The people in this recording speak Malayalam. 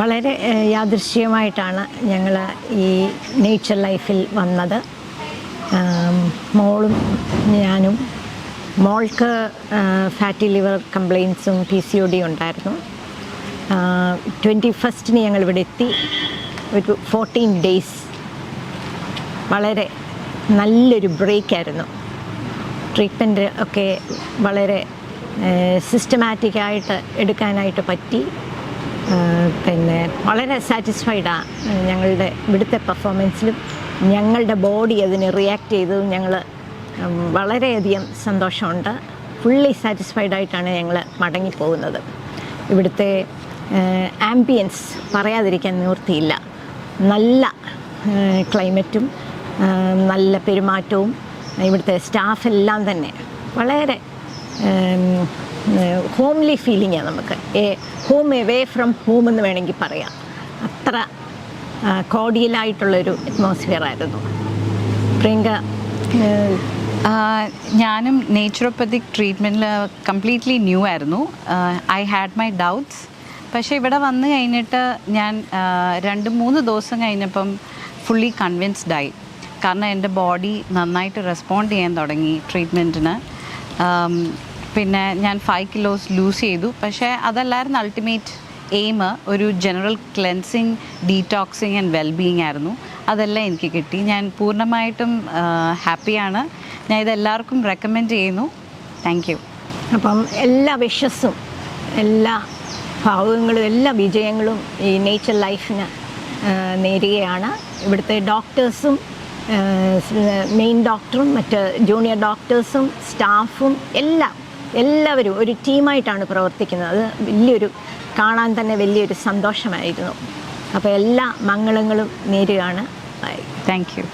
വളരെ യാദൃശ്യമായിട്ടാണ് ഞങ്ങൾ ഈ നേച്ചർ ലൈഫിൽ വന്നത്. മോളും ഞാനും മോൾക്ക് ഫാറ്റി ലിവർ കംപ്ലയിൻസും പി സി ഒ ഡി ഉണ്ടായിരുന്നു. ട്വന്റി ഫസ്റ്റിന് ഞങ്ങൾ ഇവിടെ എത്തി. ഒരു ഫോർട്ടീൻ ഡേയ്സ് വളരെ നല്ലൊരു ബ്രേക്കായിരുന്നു ട്രീറ്റ്മെന്റ് ഒക്കെ വളരെ സിസ്റ്റമാറ്റിക്കായിട്ട് എടുക്കാനായിട്ട് പറ്റി. പിന്നെ വളരെ സാറ്റിസ്ഫൈഡാണ് ഞങ്ങളുടെ ഇവിടുത്തെ പെർഫോമൻസിലും ഞങ്ങളുടെ ബോഡി അതിന് റിയാക്ട് ചെയ്തതും ഞങ്ങൾ വളരെയധികം സന്തോഷമുണ്ട്. ഫുള്ളി സാറ്റിസ്ഫൈഡ് ആയിട്ടാണ് ഞങ്ങൾ മടങ്ങിപ്പോകുന്നത്. ഇവിടുത്തെ ആംബിയൻസ് പറയാതിരിക്കാൻ നിവൃത്തിയില്ല. നല്ല ക്ലൈമറ്റും നല്ല പെരുമാറ്റവും ഇവിടുത്തെ സ്റ്റാഫെല്ലാം തന്നെ വളരെ ഹോംലി ഫീലിങ്ങാണ് നമുക്ക്. A home away from home എന്ന് വേണമെങ്കിൽ പറയാം. അത്ര കോഡിയലായിട്ടുള്ളൊരു അറ്റ്മോസ്ഫിയർ ആയിരുന്നു. പ്രിയങ്ക ഞാനും നേച്ചുറോപ്പത്തിക് ട്രീറ്റ്മെന്റിൽ കംപ്ലീറ്റ്ലി ന്യൂ ആയിരുന്നു. ഐ ഹാഡ് മൈ ഡൗട്ട്സ് പക്ഷേ ഇവിടെ വന്നു കഴിഞ്ഞിട്ട് ഞാൻ രണ്ട് മൂന്ന് ദിവസം കഴിഞ്ഞപ്പം ഫുള്ളി കൺവിൻസ്ഡ് ആയി. കാരണം എന്റെ ബോഡി നന്നായിട്ട് റെസ്പോണ്ട് ചെയ്യാൻ തുടങ്ങി ട്രീറ്റ്മെന്റിന് പിന്നെ ഞാൻ ഫൈവ് കിലോസ് ലൂസ് ചെയ്തു. പക്ഷേ അതല്ലായിരുന്നു അൾട്ടിമേറ്റ് എയിം ഒരു general cleansing detoxing and wellbeing ആയിരുന്നു. അതെല്ലാം എനിക്ക് കിട്ടി. ഞാൻ പൂർണമായിട്ടും ഹാപ്പിയാണ് ഞാൻ ഇതെല്ലാവർക്കും റെക്കമെൻഡ് ചെയ്യുന്നു. താങ്ക് യു അപ്പം എല്ലാ വിഷസ്സും എല്ലാ ഭാവങ്ങളും എല്ലാ വിജയങ്ങളും ഈ നേച്ചർ ലൈഫിന് നേരുകയാണ്. ഇവിടുത്തെ ഡോക്ടേഴ്സും മെയിൻ ഡോക്ടറും മറ്റ് ജൂനിയർ ഡോക്ടേഴ്സും സ്റ്റാഫും എല്ലാം എല്ലാവരും ഒരു ടീമായിട്ടാണ് പ്രവർത്തിക്കുന്നത്. അത് വലിയൊരു കാണാൻ തന്നെ വലിയൊരു സന്തോഷമായിരുന്നു. അപ്പോൾ എല്ലാ മംഗളങ്ങളും നേരുകയാണ്. Thank you